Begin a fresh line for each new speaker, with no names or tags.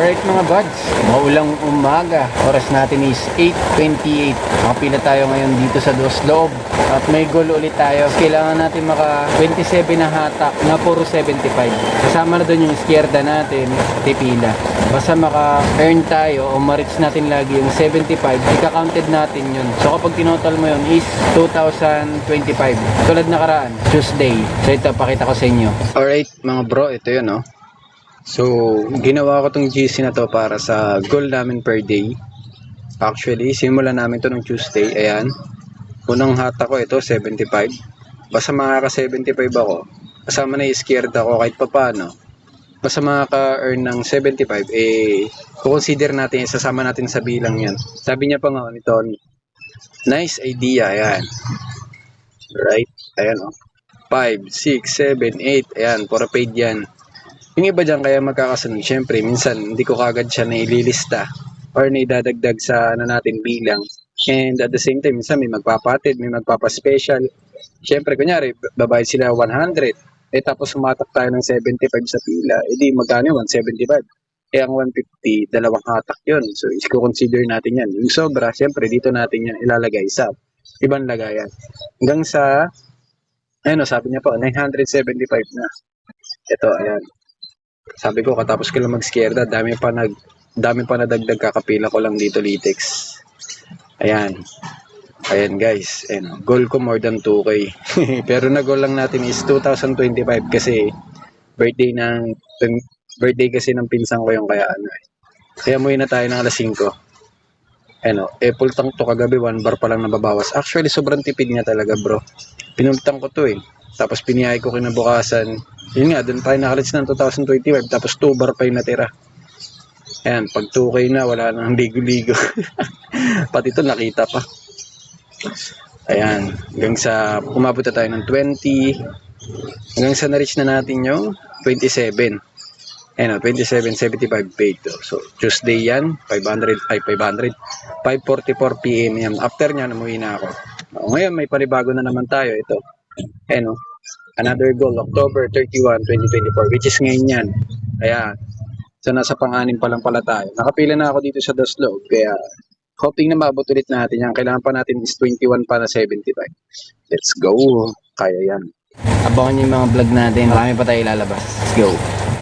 Alright mga buds, maulang umaga. Oras natin is 8.28. Makapila tayo ngayon dito sa Dos Loob. At may goal ulit tayo. Kailangan natin maka 27 na hatak na puro 75. Kasama na doon yung iskierda natin, tipila. Basta maka-earn tayo o ma-reach natin lagi yung 75, ika-counted natin yun. So kapag tinotal mo yun is 2,025. Tulad nakaraan, Tuesday. So ito, pakita ko sa inyo. Alright mga bro, ito yun oh. So, ginawa ko tong GC na to para sa goal namin per day. Actually, simulan namin to ng Tuesday. Ayan. Unang hata ko ito, 75. Basta makaka-75 ako. Kasama na i-scared ako kahit papano. Basta makaka-earn ng 75, eh, consider natin, isasama natin sa bilang yan. Sabi niya pa nga ni Tony, nice idea, ayan. Right? Ayan oh. 5, 6, 7, 8, ayan, para paid yan. Yung iba dyan kaya magkakasunod, syempre, minsan hindi ko kagad siya naililista or naidadagdag sa ano natin bilang. And at the same time, minsan may magpapatid, may magpapaspecial. Syempre, kunyari, babayad sila 100, eh tapos sumatak tayo ng 75 sa pila, edi magkano yun? 175. Eh ang 150, dalawang hatak yun. So, is-consider natin yan. Yung sobra, syempre, dito natin yan ilalagay sa ibang lagayan. Hanggang sa, ayun sabi niya po, 975 na. Ito, ayan. Sabi ko, katapos ko lang mag-skierda, dami pa nag dami pa nadagdag kakapila ko lang dito Litex. Ayan. Ayan guys, ayan, goal ko more than 2k. Pero na goal lang natin is 2025 kasi birthday ng birthday kasi ng pinsan ko yung kaya ano eh. Kaya muwi na tayo ng alas 5. Ano, eh pultang to kagabi, one bar pa lang nababawas. Actually, sobrang tipid niya talaga bro. Pinultang ko to eh. Tapos piniyay ko kinabukasan. Yun nga, doon tayo nakalits ng 2025. Tapos 2 bar pa yung natira. Ayan, pag 2K na, wala nang ligo-ligo. Pati ito nakita pa. Ayan, hanggang sa umabot na tayo ng 20. Hanggang sa na-reach na natin yung 27. Ayan, o, 27.75 paid to. So, Tuesday yan, 500, ay 500. 5.44 p.m. yan. After nyan, umuwi na ako. O, ngayon, may panibago na naman tayo. Ito. Ayan o. Another goal, October 31, 2024, which is ngayon yan. Kaya, so nasa pang-anim pa lang pala tayo. Nakapila na ako dito sa Daslo, kaya hoping na maabot ulit natin yan. Kailangan pa natin is 21 pa na 75. Let's go! Kaya yan. Abangan niyo yung mga vlog natin. Marami pa tayo ilalabas. Let's go!